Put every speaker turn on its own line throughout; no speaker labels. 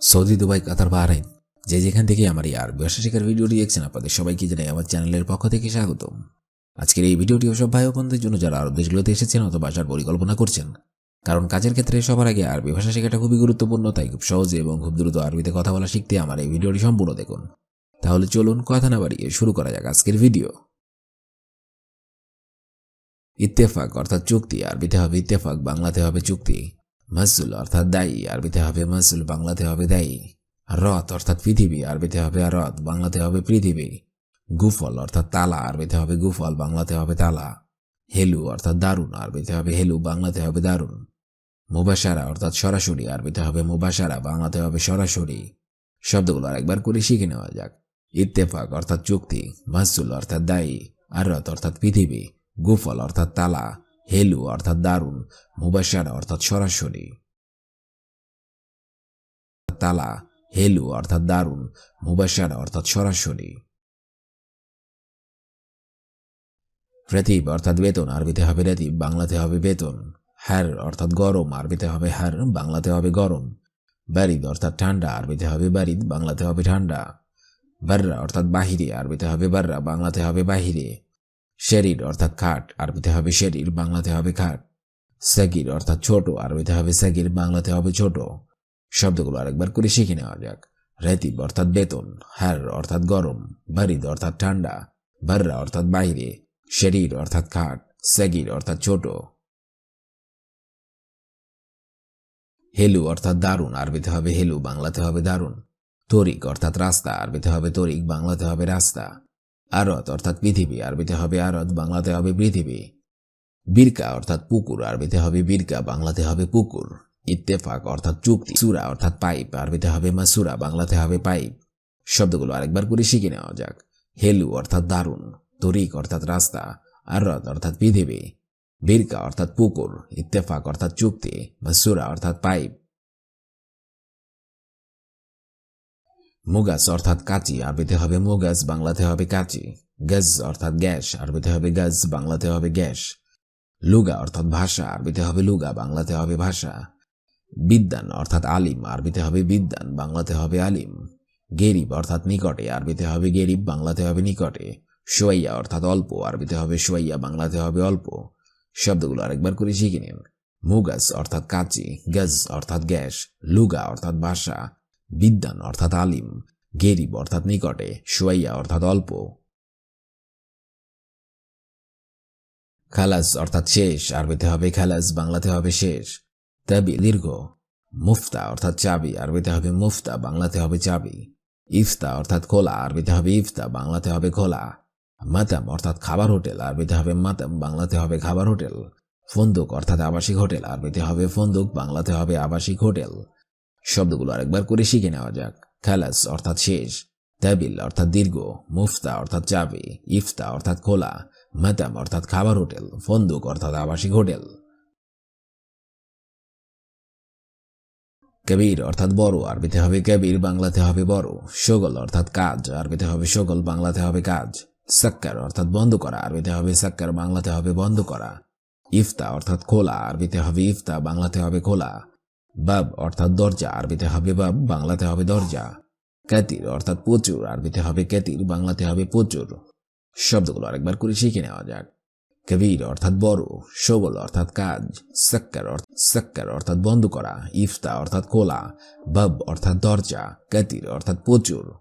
Saudi, Dubai, কাতার, Bahrain, যে যেখান থেকে আমার এই ব্যবসা শেখার ভিডিওটি দেখছেন, আপনাদের সবাইকে জানাই আমার চ্যানেলের পক্ষ থেকে স্বাগতম। আজকের এই ভিডিওটি সব ভাই বোনদের জন্য যারা আরব দেশগুলোতে এসেছেন অথবা আসার পরিকল্পনা করছেন, কারণ কাজের ক্ষেত্রে সবার আগে আরবি ভাষা শেখাটা খুবই গুরুত্বপূর্ণ, তাই খুব সহজে এবং খুব দ্রুত আরবিতে কথা বলা শিখতে আমার এই ভিডিওটি সম্পূর্ণ দেখুন। তাহলে চলুন কথা না বাড়িয়ে শুরু করা যাক আজকের ভিডিও। ইত্তেফাক অর্থাৎ চুক্তি, আরবিতে হবে ইত্তেফাক, বাংলাতে হবে চুক্তি। মাসুল অর্থাৎ দায়ী, আরবিতে হবে মাসুল, বাংলাতে হবে দায়ী। রথ অর্থাৎ পৃথিবী, আরবিতে হবে রথ, বাংলাতে হবে পৃথিবী। গুফল অর্থাৎ তালা, আরবিতে হবে গুফল, বাংলাতে হবে তালা। হেলু অর্থাৎ দারুণ, আরবিতে হবে হেলু, বাংলাতে হবে দারুণ। মুবাসারা অর্থাৎ সরাসরি, আরবিতে হবে মুবাসারা বাংলাতে হবে সরাসরি। শব্দগুলো আরেকবার করে শিখে নেওয়া যাক। ইত্তেফাক অর্থাৎ চুক্তি, মাসুল অর্থাৎ দায়ী আরত অর্থাৎ পৃথিবী, গুফল অর্থাৎ তালা। হেলু, অর্থাৎ দারুণ মুবাসারা অর্থাৎ সরাসরি। তালা, হেলু, অর্থাৎ দারুণ মুবাসারা অর্থাৎ সরাসরি। রেতিব, অর্থাৎ বেতন, আরবিতে হবে রেতিব, বাংলাতে হবে বেতন। হ্যার, অর্থাৎ গরম, আরবিতে হবে হ্যার, বাংলাতে হবে গরম। বারিদ, অর্থাৎ ঠান্ডা, আরবিতে হবে বারিদ, বাংলাতে হবে ঠান্ডা। বাররা, অর্থাৎ বাহিরে, আরবিতে হবে বাররা, বাংলাতে হবে বাহিরে। শরীর, অর্থাৎ খাট, আরবিতে হবে শরীর, বাংলাতে হবে খাট। সাগির, অর্থাৎ ছোট, আরবিতে হবে সাগির, বাংলাতে হবে ছোট। শব্দগুলো আরেকবার করে শিখে নেওয়া যাক। রেতিব, অর্থাৎ বেতন। হ্যার, অর্থাৎ গরম। বারিদ, অর্থাৎ ঠান্ডা। বাররা, অর্থাৎ বাইরে। শরীর, অর্থাৎ খাট। সাগির, অর্থাৎ ছোট। হেলু, অর্থাৎ দারুণ। আরবিতে হবে হেলু, বাংলাতে হবে দারুণ। তরিক, অর্থাৎ রাস্তা। আরবিতে হবে তরিক, বাংলাতে হবে রাস্তা। আরত, অর্থাৎ পৃথিবী, আরবিতে হবে আরত, বাংলাতে হবে পৃথিবী। বীরকা, অর্থাৎ পুকুর, আরবিতে হবে বিরকা, বাংলাতে হবে পুকুর। ইত্তেফাক, অর্থাৎ চুক্তি, সুরা, অর্থাৎ পাইপ, আরবিতে হবে মাসুরা, বাংলাতে হবে পাইপ। শব্দগুলো আরেকবার করে শিখে নেওয়া যাক। হেলু, অর্থাৎ দারুণ। তরিক, অর্থাৎ রাস্তা। আরত, অর্থাৎ পৃথিবী। বিরকা, অর্থাৎ পুকুর। ইত্তেফাক, অর্থাৎ চুক্তি। মাসুরা, অর্থাৎ পাইপ। মুগাস অর্থাৎ কাচি, আরবিতে হবে মুগাস, বাংলাতে হবে কাঁচি। গ্যাস অর্থাৎ গ্যাস, আরবিতে হবে গ্যাস বাংলাতে হবে গ্যাস। লুগা অর্থাৎ ভাষা, আরবিতে হবে লুগা, বাংলাতে হবে ভাষা। বিদ্যান অর্থাৎ আলিম, আরবিতে হবে বিদ্যান, বাংলাতে হবে আলিম। গেরিব অর্থাৎ নিকটে, আরবিতে হবে গেরিব, বাংলাতে হবে নিকটে। সোয়াইয়া অর্থাৎ অল্প, আরবিতে হবে সোয়াইয়া, বাংলাতে হবে অল্প। শব্দগুলো আরেকবার করে শিখে নিন। মুগাস অর্থাৎ কাঁচি গ্যাস অর্থাৎ গ্যাস, লুগা অর্থাৎ ভাষা। বিদ্যান অর্থাৎ আলিম, গেরিব অর্থাৎ নিকটে, সোয়াইয়া অর্থাৎ অল্প। খালাস অর্থাৎ শেষ, আরবিতে হবে খালাস, বাংলাতে হবে শেষ। তাবি, দীর্ঘ। মুফতা অর্থাৎ চাবি, আরবিতে হবে মুফতা, বাংলাতে হবে চাবি। ইফতা অর্থাৎ খোলা, আরবিতে হবে ইফতা, বাংলাতে হবে খোলা। মাতাম অর্থাৎ খাবার হোটেল, আরবিতে হবে মাতাম, বাংলাতে হবে খাবার হোটেল। ফন্দুক অর্থাৎ আবাসিক হোটেল, আরবিতে হবে ফন্দুক, বাংলাতে হবে আবাসিক হোটেল। শব্দগুলো আরেকবার করে শিখে নেওয়া যাক। খালাস অর্থাৎ শেষ, তাবিল অর্থাৎ দীর্ঘ, মুফতা অর্থাৎ চাবি, ইফতা অর্থাৎ খোলা, মাতাম অর্থাৎ খাবার হোটেল, ফন্দুক অর্থাৎ আবাসিক হোটেল। কবির অর্থাৎ বড়, আরবিতে হবে কবির, বাংলাতে হবে বড়। সগল অর্থাৎ কাজ, আরবিতে হবে সগল বাংলাতে হবে কাজ। সাক্কার অর্থাৎ বন্ধ করা, আরবিতে হবে সাক্কার, বাংলাতে হবে বন্ধ করা। ইফতা অর্থাৎ খোলা, আরবিতে হবে ইফতা, বাংলাতে হবে খোলা। বাব অর্থাৎ দরজা, আরবিতে হবে বাব, বাংলাতে হবে দরজা। ক্যাতির অর্থাৎ প্রচুর, আরবিতে হবে ক্যাতির, বাংলাতে হবে প্রচুর। শব্দগুলো আরেকবার করে শিখে নেওয়া যাক। কবির অর্থাৎ বড়, সবল অর্থাৎ কাজ, সাক্কার সাক্কার অর্থাৎ বন্ধ করা, ইফতা অর্থাৎ খোলা, বাব অর্থাৎ দরজা, ক্যাতির অর্থাৎ প্রচুর।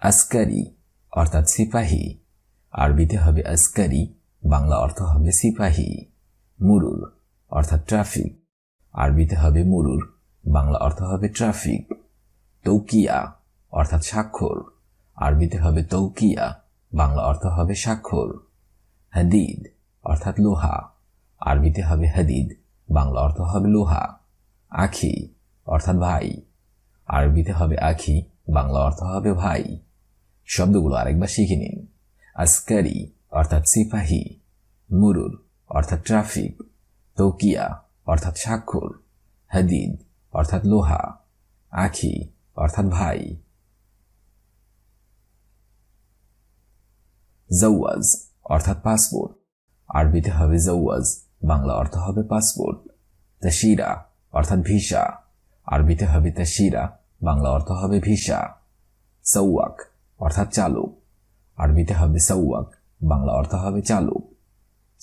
আসকারি অর্থাৎ সিপাহী, আরবিতে হবে আসকারি, বাংলা অর্থ হবে সিপাহী। মুরুর, অর্থাৎ ট্রাফিক আরবিতে হবে মুরুর, বাংলা অর্থ হবে ট্রাফিক তৌকিয়া, অর্থাৎ স্বাক্ষর। আরবিতে হবে তৌকিয়া, বাংলা অর্থ হবে স্বাক্ষর। হাদিদ, অর্থাৎ লোহা। আরবিতে হবে হাদিদ, বাংলা অর্থ হবে লোহা। আখি, অর্থাৎ ভাই। আরবিতে হবে আখি, বাংলা অর্থ হবে ভাই। শব্দগুলো আরেকবার শিখে নিন। আসকারি, অর্থাৎ সিপাহী। মুরুর অর্থাৎ ট্রাফিক, তৌকিয়া, অর্থাৎ স্বাক্ষর, হাদিদ, অর্থাৎ লোহা, আখি, অর্থাৎ ভাই। জৌয়াজ অর্থাৎ পাসপোর্ট। আরবিতে হবে জৌয়াজ বাংলা অর্থ হবে পাসপোর্ট। তাশিরা অর্থাৎ ভিসা। আরবিতে হবে তাশিরা বাংলা অর্থ হবে ভিসা। সৌয়াক অর্থাৎ চালক। আরবিতে হবে সৌয়াক বাংলা অর্থ হবে চালক।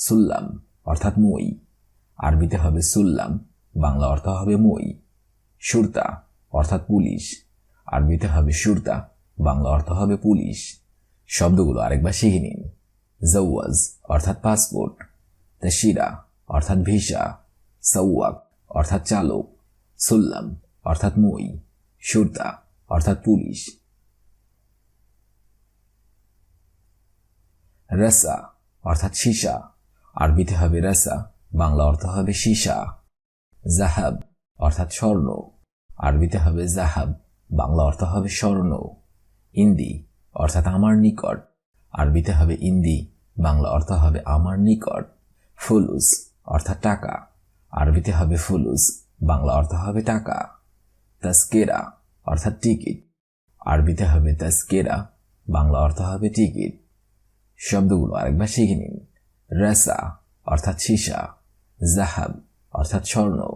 সুল্লাম, অর্থাৎ মই। আরবিতে হবে সুল্লাম, বাংলা অর্থ হবে মই। সুরতা, অর্থাৎ পুলিশ। আরবিতে হবে সুরতা, বাংলা অর্থ হবে পুলিশ। শব্দগুলো আরেকবার শিখে নিন। জওয়াজ, অর্থাৎ পাসপোর্ট। তাশিরা, অর্থাৎ ভিসা। সৌয়াক অর্থাৎ চালক। সুল্লাম, অর্থাৎ মই। সুরতা, অর্থাৎ পুলিশ। রাসা, অর্থাৎ সীসা। আরবিতে হবে রাসা, বাংলা অর্থ হবে সীসা। জাহাব অর্থাৎ স্বর্ণ। আরবিতে হবে জাহাব, বাংলা অর্থ হবে স্বর্ণ। ইন্দি অর্থাৎ আমার নিকট। আরবিতে হবে ইন্দি, বাংলা অর্থ হবে আমার নিকট। ফুলুস অর্থাৎ টাকা। আরবিতে হবে ফুলুস, বাংলা অর্থ হবে টাকা। তাস্কেরা অর্থাৎ টিকিট। আরবিতে হবে তাস্কেরা, বাংলা অর্থ হবে টিকিট। শব্দগুলো আরেকবার শিখে নিন। রাসা, অর্থাৎ সীসা, জাহাব, অর্থাৎ স্বর্ণ,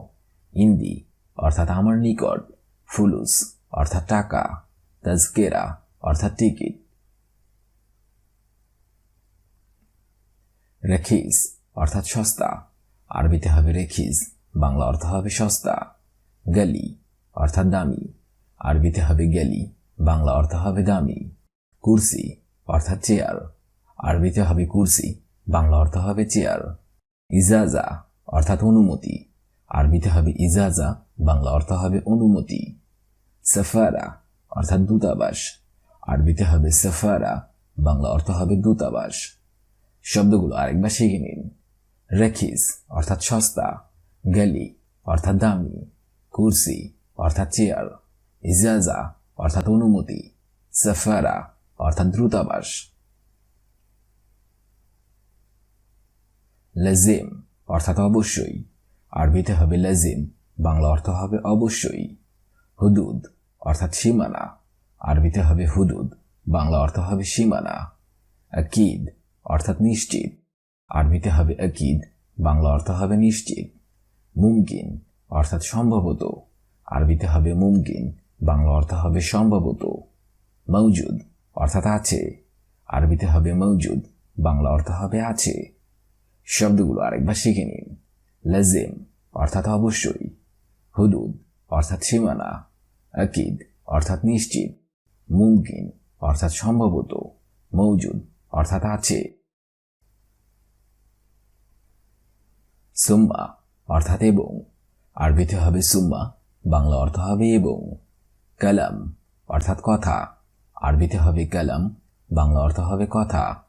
ইন্দি, অর্থাৎ আমার নিকট, ফুলুস, অর্থাৎ টাকা, তাজকেরা, অর্থাৎ টিকিট। রেখিস অর্থাৎ সস্তা, আরবিতে হবে রেখিস বাংলা অর্থ হবে সস্তা। গলি, অর্থাৎ দামি, আরবিতে হবে গেলি, বাংলা অর্থ হবে দামি। কুরসি, অর্থাৎ চেয়ার, আরবিতে হবে কুরসি বাংলা অর্থ হবে চেয়ার। ইজাজা অর্থাৎ অনুমতি। আরবিতে হবে ইজাজা, বাংলা অর্থ হবে অনুমতি। সাফারা অর্থাৎ দূতাবাস। আরবিতে হবে সাফারা, বাংলা অর্থ হবে দূতাবাস। শব্দগুলো আরেকবার শিখে নিন। রেখিস অর্থাৎ সস্তা। গ্যালি অর্থাৎ দামি। কুরসি অর্থাৎ চেয়ার। ইজাজা অর্থাৎ অনুমতি। সাফারা অর্থাৎ দ্রুতাবাস লাজিম অর্থাৎ অবশ্যই। আরবিতে হবে লাজিম বাংলা অর্থ হবে অবশ্যই। হুদুদ, অর্থাৎ সীমানা। আরবিতে হবে হুদুদ, বাংলা অর্থ হবে সীমানা। আকিদ, অর্থাৎ নিশ্চিত। আরবিতে হবে আকিদ, বাংলা অর্থ হবে নিশ্চিত। মুমকিন, অর্থাৎ সম্ভবত। আরবিতে হবে মুমকিন, বাংলা অর্থ হবে সম্ভবত। মৌজুদ অর্থাৎ আছে। আরবিতে হবে মৌজুদ বাংলা অর্থ হবে আছে। শব্দগুলো আরেকবার শিখে নিন। লাজিম অর্থাৎ অবশ্যই, হুদুদ অর্থাৎ সীমানা, আকিদ অর্থাৎ নিশ্চিত, মুমকিন অর্থাৎ সম্ভবত মৌজুদ অর্থাৎ আছে। সুম্মা অর্থাৎ এবং, আরবিতে হবে সুম্মা, বাংলা অর্থ হবে এবং। কালাম অর্থাৎ কথা, আরবিতে হবে কালাম, বাংলা অর্থ হবে কথা।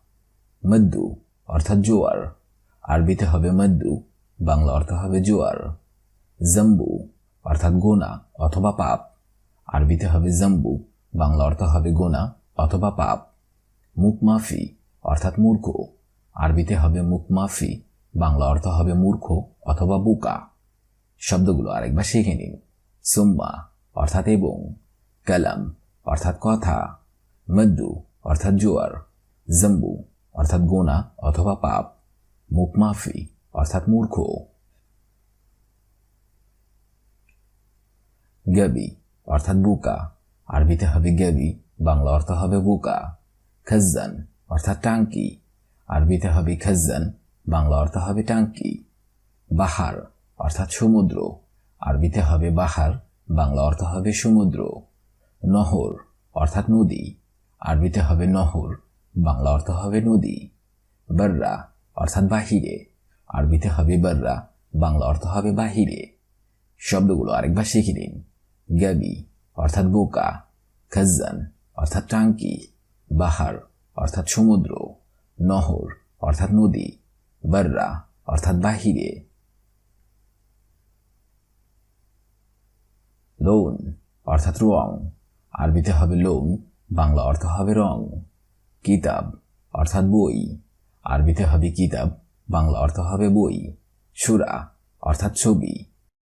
মদ্দু অর্থাৎ জোয়ার আরবিতে হবে মদ্দু বাংলা অর্থ হবে জোয়ার, জম্বু অর্থাৎ গোনা অথবা পাপ। আরবিতে হবে জম্বু, বাংলা অর্থ হবে গোনা অথবা পাপ। মুখমাফি অর্থাৎ মূর্খ। আরবিতে হবে মুখমাফি, বাংলা অর্থ হবে মূর্খ অথবা বুকা। শব্দগুলো আরেকবার শিখে নিন। সুম্মা অর্থাৎ এবং, কালাম অর্থাৎ কথা মদ্দু অর্থাৎ জোয়ার, জম্বু অর্থাৎ গোনা অথবা পাপ। মুখমাফি অর্থাৎ মূর্খ। গবি অর্থাৎ বুকা। আরবিতে হবে গবি বাংলা অর্থ হবে বুকা। খাজ্জান, অর্থাৎ টাঙ্কি। আরবিতে হবে খাজ্জান, বাংলা অর্থ হবে টাঙ্কি। বাহার, অর্থাৎ সমুদ্র। আরবিতে হবে বাহার, বাংলা অর্থ হবে সমুদ্র। নহর, অর্থাৎ নদী। আরবিতে হবে নহর, বাংলা অর্থ হবে নদী। বর্রা অর্থাৎ বাহিরে। আরবিতে হবে বর্রা, বাংলা অর্থ হবে বাহিরে। শব্দগুলো আরেকবার শিখে নিন। গাবি অর্থাৎ বোকা, খাজ্জান অর্থাৎ টাঙ্কি, বাহার অর্থাৎ সমুদ্র, নহর অর্থাৎ নদী, বর্রা অর্থাৎ বাহিরে। লোন অর্থাৎ রং, আরবিতে হবে লোন, বাংলা অর্থ হবে রং। কিতাব অর্থাৎ বই আরবিতে হবে কিতাব, বাংলা অর্থ হবে বই, সুরা অর্থাৎ ছবি।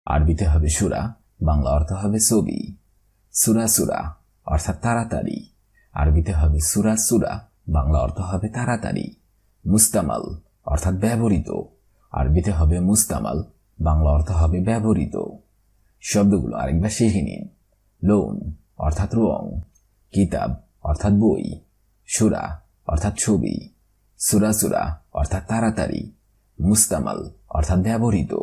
আরবিতে হবে সুরা, বাংলা অর্থ হবে ছবি। সুরা সুরা অর্থাৎ তাড়াতাড়ি। আরবিতে হবে সুরা সুরা, বাংলা অর্থ হবে তাড়াতাড়ি। মুস্তামাল অর্থাৎ ব্যবহৃত। আরবিতে হবে মুস্তামাল, বাংলা অর্থ হবে ব্যবহৃত। শব্দগুলো আরেকবার শিখে নিন। লোন অর্থাৎ রং। কিতাব অর্থাৎ বই। সুরা অর্থাৎ ছবি। সুরাসুরা অর্থাৎ তাড়াতাড়ি। মুস্তামাল, অর্থাৎ ব্যবহৃত।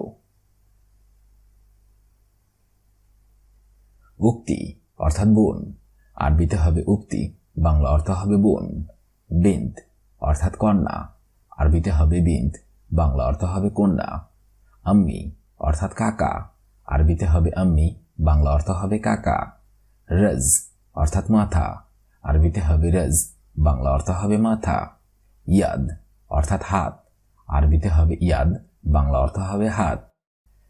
উক্তি, অর্থাৎ বোন। আরবিতে হবে উক্তি, বাংলা অর্থ হবে বোন। বিন্ত অর্থাৎ কন্যা। আরবিতে হবে বিন্ত বাংলা অর্থ হবে কন্যা। আম্মি, অর্থাৎ কাকা। আরবিতে হবে আম্মি, বাংলা অর্থ হবে কাকা। রজ, অর্থাৎ মাথা। আরবিতে হবে রজ, বাংলা অর্থ হবে মাথা। ইয়াদ, অর্থাৎ হাত। আরবিতে হবে ইয়াদ, বাংলা অর্থ হবে হাত।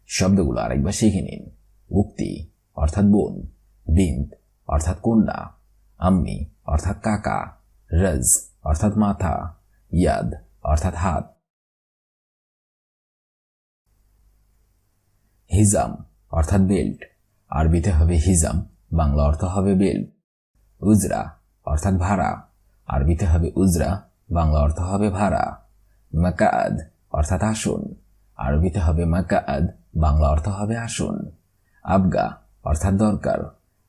শব্দগুলো আরেকবার শিখে নিন। উক্তি, অর্থাৎ বোন। বিন্ত অর্থাৎ কন্যা। আম্মি, অর্থাৎ কাকা। রজ, অর্থাৎ মাথা। ইয়াদ, অর্থাৎ হাত। হিজাম, অর্থাৎ বেল্ট। আরবিতে হবে হিজাম, বাংলা অর্থ হবে বেল্ট। উজরা, অর্থাৎ ভাড়া। আরবিতে হবে উজরা বাংলা অর্থ হবে ভাড়া। মাকাদ অর্থাৎ আসন। আরবিতে হবে মাকাদ বাংলা অর্থ হবে আসন। আবগা অর্থাৎ দরকার।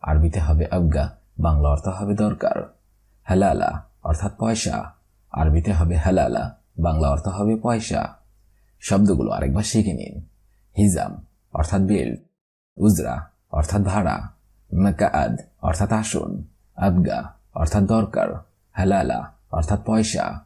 আরবিতে হবে আবগা, বাংলা অর্থ হবে দরকার। হালালা অর্থাৎ পয়সা। আরবিতে হবে হালালা, বাংলা অর্থ হবে পয়সা। শব্দগুলো আরেকবার শিখে নিন। হিজাম অর্থাৎ বেল্ট উজরা অর্থাৎ ভাড়া। মাকাদ অর্থাৎ আসন। আবগা অর্থাৎ দরকার। হালালা অর্থাৎ পয়সা।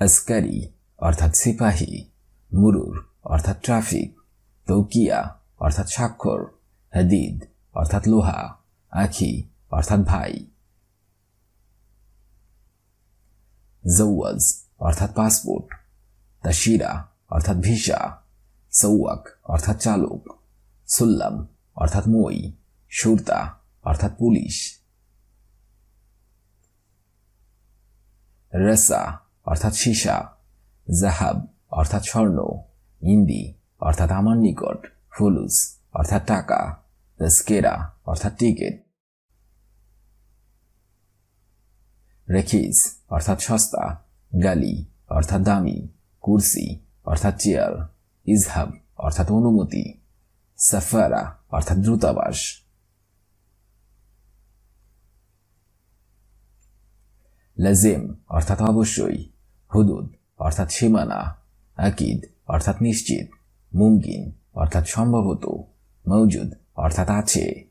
আসকারি, অর্থাৎ সিপাহী। মুরুর, অর্থাৎ ট্রাফিক। তৌকিয়া, অর্থাৎ স্বাক্ষর। হাদিদ, অর্থাৎ লোহা। আখি, অর্থাৎ ভাই। জওয়াজ, অর্থাৎ পাসপোর্ট। তাশিরা, অর্থাৎ ভিসা। সৌয়াক, অর্থাৎ চালক। সুল্লাম, অর্থাৎ মই। সুরতা, অর্থাৎ পুলিশ। রেসা অর্থাৎ সীসা, জাহাব অর্থাৎ স্বর্ণ, ইন্দি অর্থাৎ আমার নিকট, ফুলুস অর্থাৎ টাকা তস্কেরা অর্থাৎ টিকিট, রেখিস অর্থাৎ সস্তা, গালি অর্থাৎ দামি, কুরসি অর্থাৎ চেয়ার, ইজহাব অর্থাৎ অনুমতি, সাফারা অর্থাৎ দূতাবাস। লাজিম, অর্থাৎ অবশ্যই। হুদুদ, অর্থাৎ সীমানা। আকিদ, অর্থাৎ নিশ্চিত। মুমকিন, অর্থাৎ সম্ভবত। মৌজুদ অর্থাৎ আছে।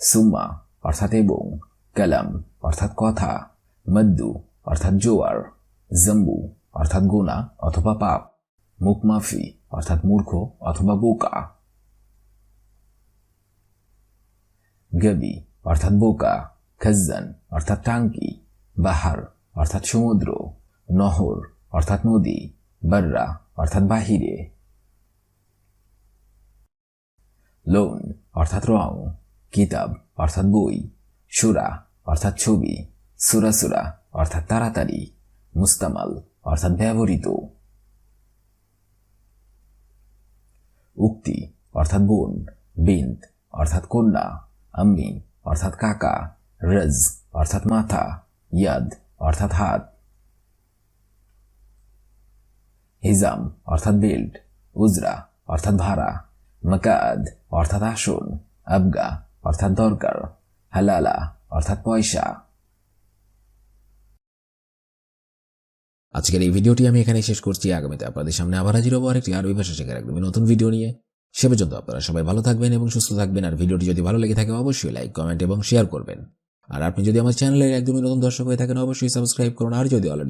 সুম্মা, অর্থাৎ এবং। কালাম, অর্থাৎ কথা। মদ্দু, অর্থাৎ জোয়ার। জম্বু, অর্থাৎ গোনা অথবা পাপ। মুখমাফি, অর্থাৎ মূর্খ অথবা বোকা। গবি অর্থাৎ বোকা, খজ্জান, অর্থাৎ টাঙ্কি, বাহার, অর্থাৎ সমুদ্র, নহর, অর্থাৎ নদী, বর্রা, অর্থাৎ বাহিরে। লোন, অর্থাৎ রং, কিতাব, অর্থাৎ বই, সুরা, অর্থাৎ ছবি সুরাসুরা অর্থাৎ তাড়াতাড়ি, মুস্তামাল, অর্থাৎ ব্যবহৃত। উক্তি, অর্থাৎ বোন বিন্ত অর্থাৎ কন্যা, আম্মি অর্থাৎ কাকা, রজ, অর্থাৎ মাথা, ইয়াদ, অর্থাৎ হাত। হিজাম, অর্থাৎ বেল্ট উজরা, অর্থাৎ ভাড়া। মাকাদ, অর্থাৎ আসন। আবগা, অর্থাৎ দরকার। হালালা, অর্থাৎ পয়সা।
আজকের এই ভিডিওটি আমি এখানে শেষ করছি। আগামীতে আপনাদের সামনে আবার হাজির হব আরেকটি আরবি ভাষা শেখার একদমই নতুন ভিডিও নিয়ে। সে পর্যন্ত আপনারা সবাই ভালো থাকবেন এবং সুস্থ থাকবেন। আর ভিডিওটি যদি ভালো লেগে থাকে, অবশ্যই লাইক কমেন্ট এবং শেয়ার করবেন। আর আপনি যদি আমার চ্যানেলের একদমই নতুন দর্শক হয়ে থাকেন, অবশ্যই সাবস্ক্রাইব করুন। আর যদি অলরেডি